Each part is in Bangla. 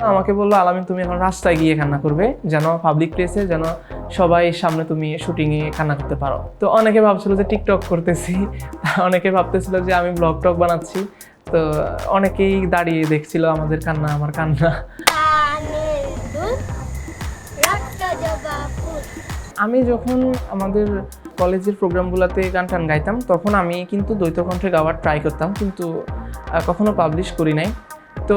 আমাকে বলল, আলামিন, তুমি এখন রাস্তায় গিয়ে কান্না করবে, যেন পাবলিক প্লেসে যেন সবাই সামনে তুমি শুটিংয়ে কান্না করতে পারো। তো অনেকে ভাবছিল যে টিকটক করতেছি, অনেকে ভাবতেছিল যে আমি ব্লগ টক বানাচ্ছি। তো অনেকেই দাঁড়িয়ে দেখছিল আমাদের কান্না, আমার কান্না। আমি যখন আমাদের কলেজের প্রোগ্রামগুলোতে গান টান গাইতাম, তখন আমি কিন্তু দ্বৈত কণ্ঠে গাওয়ার ট্রাই করতাম, কিন্তু কখনো পাবলিশ করি নাই। তো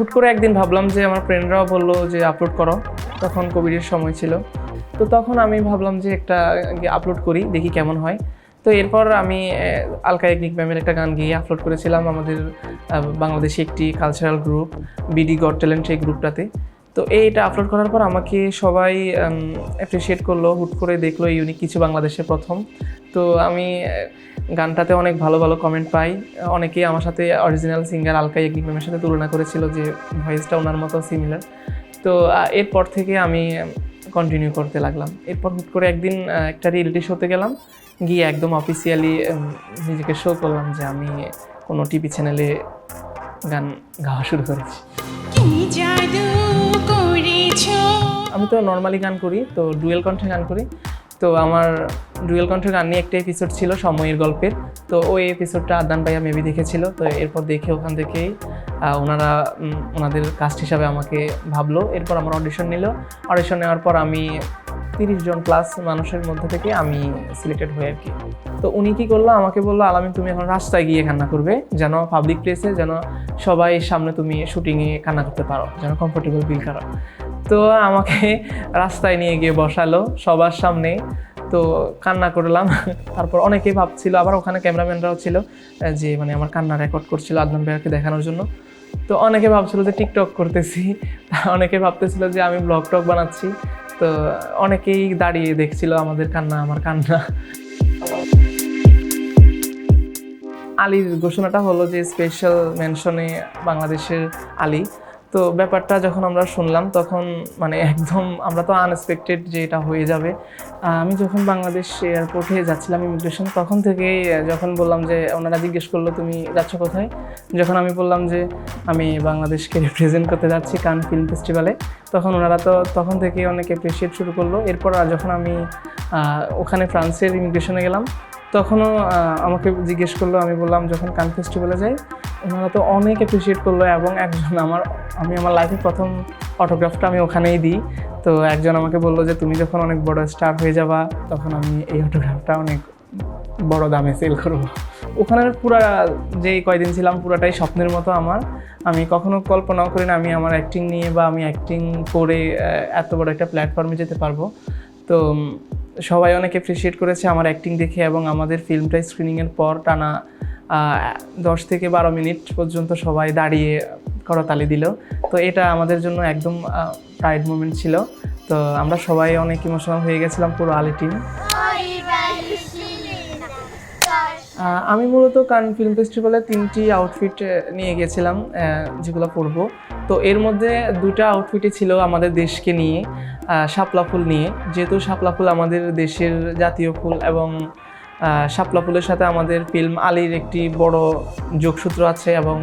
হুট করে একদিন ভাবলাম যে আমার ফ্রেন্ডরাও বলল যে আপলোড করো। তখন কোভিডের সময় ছিল। তো তখন আমি ভাবলাম যে একটা আপলোড করি, দেখি কেমন হয়। তো এরপর আমি আলকা একনিক ম্যামের একটা গান গিয়ে আপলোড করেছিলাম আমাদের বাংলাদেশি একটি cultural group BD got talent সেই গ্রুপটাতে তো এইটা আপলোড করার পর আমাকে সবাই অ্যাপ্রিসিয়েট করল, হুট করে দেখল ইউনিক কিছু বাংলাদেশে প্রথম। তো আমি গানটাতে অনেক ভালো ভালো কমেন্ট পাই। অনেকেই আমার সাথে অরিজিনাল সিঙ্গার আলকা ইয়াগনিক ম্যামের সাথে তুলনা করেছিল যে ভয়েসটা ওনার মতো সিমিলার তো এরপর থেকে আমি কন্টিনিউ করতে লাগলাম। এরপর হুট করে একদিন একটা রিয়েলিটি শোতে গেলাম। গিয়ে একদম অফিসিয়ালি নিজেকে শো করলাম যে আমি কোনো টিভি চ্যানেলে গান গাওয়া শুরু করেছি। আমি তো নর্মালি গান করি তো ডুয়েল কণ্ঠে গান করি। তো আমার ডুয়েল কণ্ঠে গান নিয়ে একটা এপিসোড ছিল, সময়ের গল্পের। তো ওই এপিসোডটা আদান ভাইয়া মেবি দেখেছিল, তো এরপর দেখে ওখান থেকেই ওনারা ওনাদের কাস্ট হিসাবে আমাকে ভাবলো। এরপর আমার অডিশন নিল। অডিশন নেওয়ার পর আমি তিরিশ জন প্লাস মানুষের মধ্যে থেকে আমি সিলেক্টেড হই আর কি। তো উনি কি করল? আমাকে বলল, আলামিন, তুমি এখন রাস্তায় গিয়ে কান্না করবে। যেন পাবলিক প্লেসে যেন সবাই সামনে তুমি শুটিংয়ে কান্না করতে পারো। যেন কমফোর্টেবল ফিল করো। তো আমাকে রাস্তায় নিয়ে গিয়ে বসালো সবার সামনে। তো কান্না করলাম। তারপর অনেকেই ভাবছিল, আবার ওখানে ক্যামেরাম্যানরাও ছিল, যে মানে আমার কান্না রেকর্ড করছিল আদনান ভাইয়াকে দেখানোর জন্য। তো অনেকে ভাবছিল যে টিকটক করতেছি। অনেকে ভাবতেছিল যে আমি ব্লগ টক বানাচ্ছি। তো অনেকেই দাঁড়িয়ে দেখছিল আমাদের কান্না, আমার কান্না। আলীর ঘোষণাটা হলো যে স্পেশাল মেনশনে বাংলাদেশের আলী। তো ব্যাপারটা যখন আমরা শুনলাম, তখন মানে একদম আমরা তো আনএক্সপেক্টেড যে এটা হয়ে যাবে। আমি যখন বাংলাদেশ এয়ারপোর্টে যাচ্ছিলাম ইমিগ্রেশন তখন থেকেই যখন বললাম যে, ওনারা জিজ্ঞেস করল, তুমি যাচ্ছ কোথায়? যখন আমি বললাম যে, আমি বাংলাদেশকে রিপ্রেজেন্ট করতে যাচ্ছি কান ফিল্ম ফেস্টিভ্যালে তখন ওনারা তো, তখন থেকেই অনেক অ্যাপ্রিসিয়েট শুরু করল। এরপর যখন আমি ওখানে ফ্রান্সের ইমিগ্রেশনে গেলাম তখনও আমাকে জিজ্ঞেস করল, আমি বললাম, যখন কান ফেস্টিভ্যালে যাই, ওনারা তো অনেক অ্যাপ্রিসিয়েট করল এবং একজন আমার, আমি আমার লাইফে প্রথম অটোগ্রাফটা আমি ওখানেই দিই। তো একজন আমাকে বলল যে, তুমি যখন অনেক বড় স্টার হয়ে যাবা, তখন আমি এই অটোগ্রাফটা অনেক বড় দামে সেল করব। ওখানের পুরা যে কয়দিন ছিলাম, পুরাটাই স্বপ্নের মতো আমার। আমি কখনো কল্পনাও করি না, আমি আমার অ্যাক্টিং নিয়ে বা আমি অ্যাক্টিং করে এত বড় একটা প্ল্যাটফর্মে যেতে পারব। তো সবাই অনেক অ্যাপ্রিসিয়েট করেছে আমার অ্যাক্টিং দেখে এবং আমাদের ফিল্মটা স্ক্রিনিংয়ের পর টানা দশ থেকে বারো মিনিট পর্যন্ত সবাই দাঁড়িয়ে করতালি দিল। তো এটা আমাদের জন্য একদম প্রাইড মুমেন্ট ছিল। তো আমরা সবাই অনেক ইমোশনাল হয়ে গেছিলাম পুরো আলি টিম ওই বাড়ি ছিলি না তার আহ, আমি মূলত কান ফিল্ম ফেস্টিভ্যালে তিনটি আউটফিট নিয়ে গেছিলাম যেগুলো পরবো। তো এর মধ্যে দুটো আউটফিটই ছিল আমাদের দেশকে নিয়ে শাপলা ফুল নিয়ে। যেহেতু শাপলা ফুল আমাদের দেশের জাতীয় ফুল এবং শাপলা ফুলের সাথে আমাদের ফিল্ম আলীর একটি বড় যোগসূত্র আছে এবং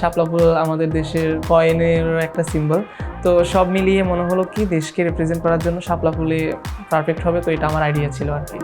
শাপলা ফুল আমাদের দেশের কয়েনের একটা সিম্বল তো সব মিলিয়ে মনে হলো কি দেশকে রিপ্রেজেন্ট করার জন্য শাপলা ফুলে পারফেক্ট হবে, তো এটা আমার আইডিয়া ছিল আর কি।